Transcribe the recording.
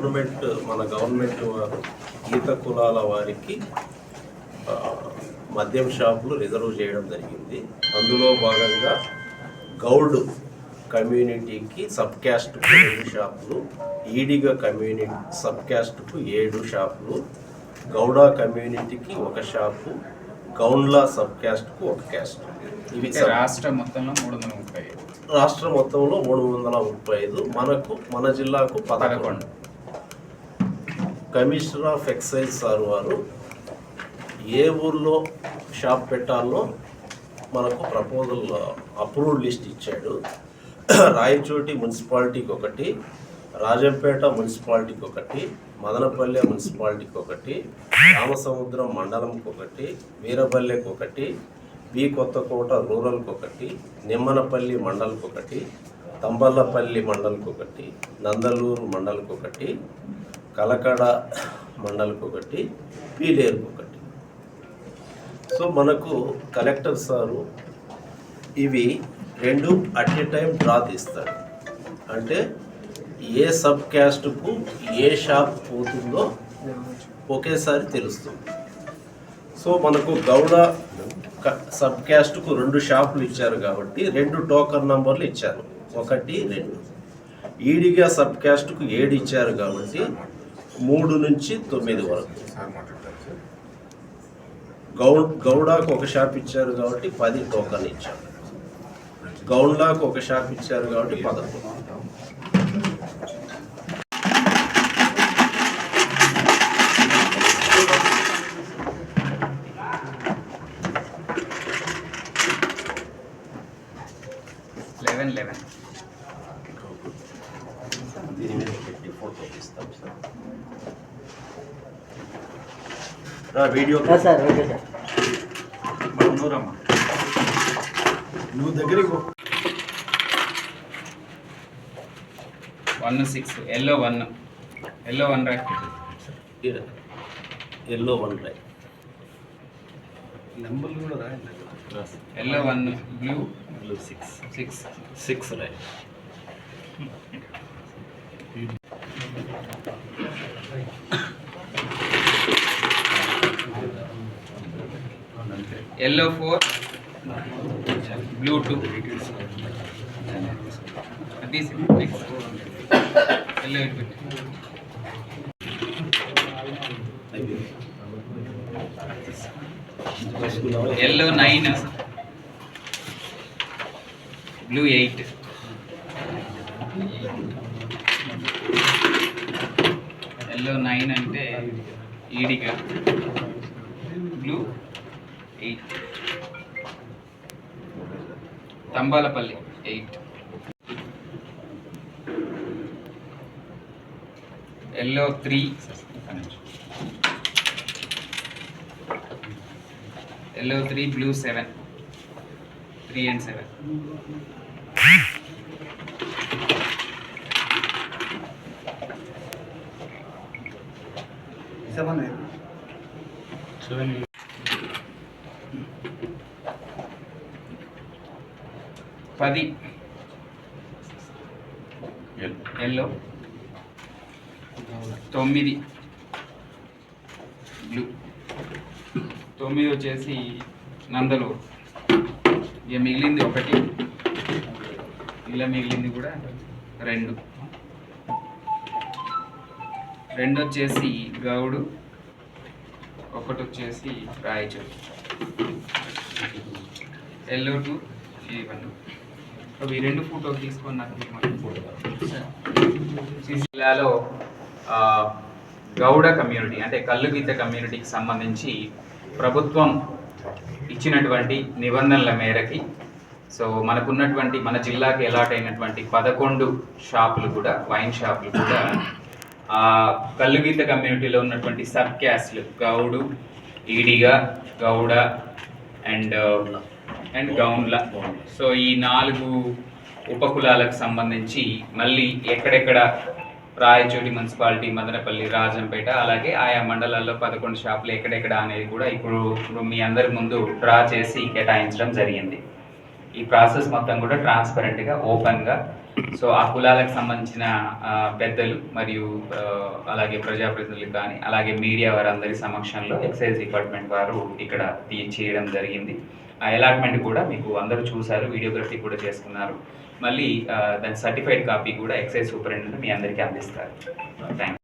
Government మన government వారు ఈత కులాల వారికి మద్యం షాపులు రిజర్వ్ చేయడం జరిగింది. అందులో భాగంగా గౌడ్ కమ్యూనిటీకి సబ్ క్యాస్ట్కు రెండు షాపులు ఈడిగ కమ్యూనిటీ సబ్ క్యాస్ట్కు ఏడు షాపులు గౌడ కమ్యూనిటీకి ఒక షాపు గౌండ్ల సబ్ క్యాస్ట్కు ఒక క్యాస్ట్. ఇవి రాష్ట్రం మొత్తంలో మూడు వందల ముప్పై రాష్ట్ర మొత్తంలో మూడు వందల ముప్పై ఐదు మనకు మన జిల్లాకు పదకొండు. కమిషనర్ ఆఫ్ ఎక్సైజ్ సార్ వారు ఏ ఊర్లో షాప్ పెట్టాలో మనకు ప్రపోజల్ అప్రూవ్డ్ లిస్ట్ ఇచ్చాడు. రాయచోటి మున్సిపాలిటీకి ఒకటి రాజంపేట మున్సిపాలిటీకి ఒకటి మదనపల్లె మున్సిపాలిటీకి ఒకటి రామసముద్రం మండలంకి ఒకటి వీరపల్లెకి ఒకటి బి కొత్తకోట రూరల్కి ఒకటి నిమ్మనపల్లి మండల్కి ఒకటి తంబల్లపల్లి మండల్కి ఒకటి నందలూరు మండల్కి ఒకటి కలకడ మండల్కి ఒకటి పీలేరుకు ఒకటి. సో మనకు కలెక్టర్ సారు ఇవి రెండు అట్ ఎ టైం డ్రా తీస్తాడు. అంటే ఏ సబ్ క్యాస్ట్కు ఏ షాప్ పోతుందో ఒకేసారి తెలుస్తుంది. సో మనకు గౌడ సబ్ క్యాస్ట్కు రెండు షాపులు ఇచ్చారు కాబట్టి రెండు టోకన్ నంబర్లు ఇచ్చారు. ఒకటి రెండు. ఈడిగా సబ్ క్యాస్ట్కు ఏడు ఇచ్చారు కాబట్టి మూడు నుంచి తొమ్మిది వరకు. గౌ గౌడాకు ఒక షాప్ ఇచ్చారు కాబట్టి పది టోకన్ ఇచ్చారు. గౌండ్లాకు ఒక షాప్ ఇచ్చారు కాబట్టి పదకొండు. Video sir okay sir. నువ్వు దగ్గరికి one six yellow one yellow one right yellow one రై నెంబర్లు కూడా రాయండి yellow one blue blue six six six రై yellow four blue two yellow yellow nine blue eight yellow nine అంటే Ediga blue eight Thambalapalli eight yellow three yellow three blue seven three and seven seven పది. Yellow. తొమ్మిది. Blue. తొమ్మిది వచ్చేసి నందలూరు. ఇక మిగిలింది ఒకటి. ఇలా మిగిలింది కూడా రెండు. రెండు వచ్చేసి గౌడు. ఒకటి వచ్చేసి Raichur. Yellow two E one. అవి రెండు ఫోటోలు తీసుకొని నాకు జిల్లాలో గౌడ కమ్యూనిటీ అంటే కల్లుగీత కమ్యూనిటీకి సంబంధించి ప్రభుత్వం ఇచ్చినటువంటి నిబంధనల మేరకి సో మనకున్నటువంటి మన జిల్లాకి అలాట్ అయినటువంటి పదకొండు షాపులు కూడా వైన్ షాపులు కూడా ఆ కల్లుగీత కమ్యూనిటీలో ఉన్నటువంటి సబ్ క్యాస్ట్లు గౌడు ఈడిగా గౌడ అండ్ అండ్ గౌండ్ల సో ఈ నాలుగు ఉపకులాలకు సంబంధించి మళ్ళీ ఎక్కడెక్కడ రాయచోటి మున్సిపాలిటీ మదనపల్లి రాజంపేట అలాగే ఆయా మండలాల్లో పదకొండు షాపులు ఎక్కడెక్కడ అనేది కూడా ఇప్పుడు మీ అందరి ముందు డ్రా చేసి కేటాయించడం జరిగింది. ఈ ప్రాసెస్ మొత్తం కూడా ట్రాన్స్పరెంట్గా ఓపెన్గా. సో ఆ కులాలకు సంబంధించిన పెద్దలు మరియు అలాగే ప్రజాప్రతినిధులు కానీ అలాగే మీడియా వారందరి సమక్షంలో ఎక్సైజ్ డిపార్ట్మెంట్ వారు ఇక్కడ తీ- చేయడం జరిగింది. అలాట్మెంట్ కూడా మీకు అందరూ చూశారు వీడియోగ్రఫీ కూడా చేసుకున్నారు. మళ్ళీ దాని సర్టిఫైడ్ కాపీ కూడా ఎక్సైజ్ సూపరింటెండెంట్ మీ అందరికీ అందిస్తారు. థ్యాంక్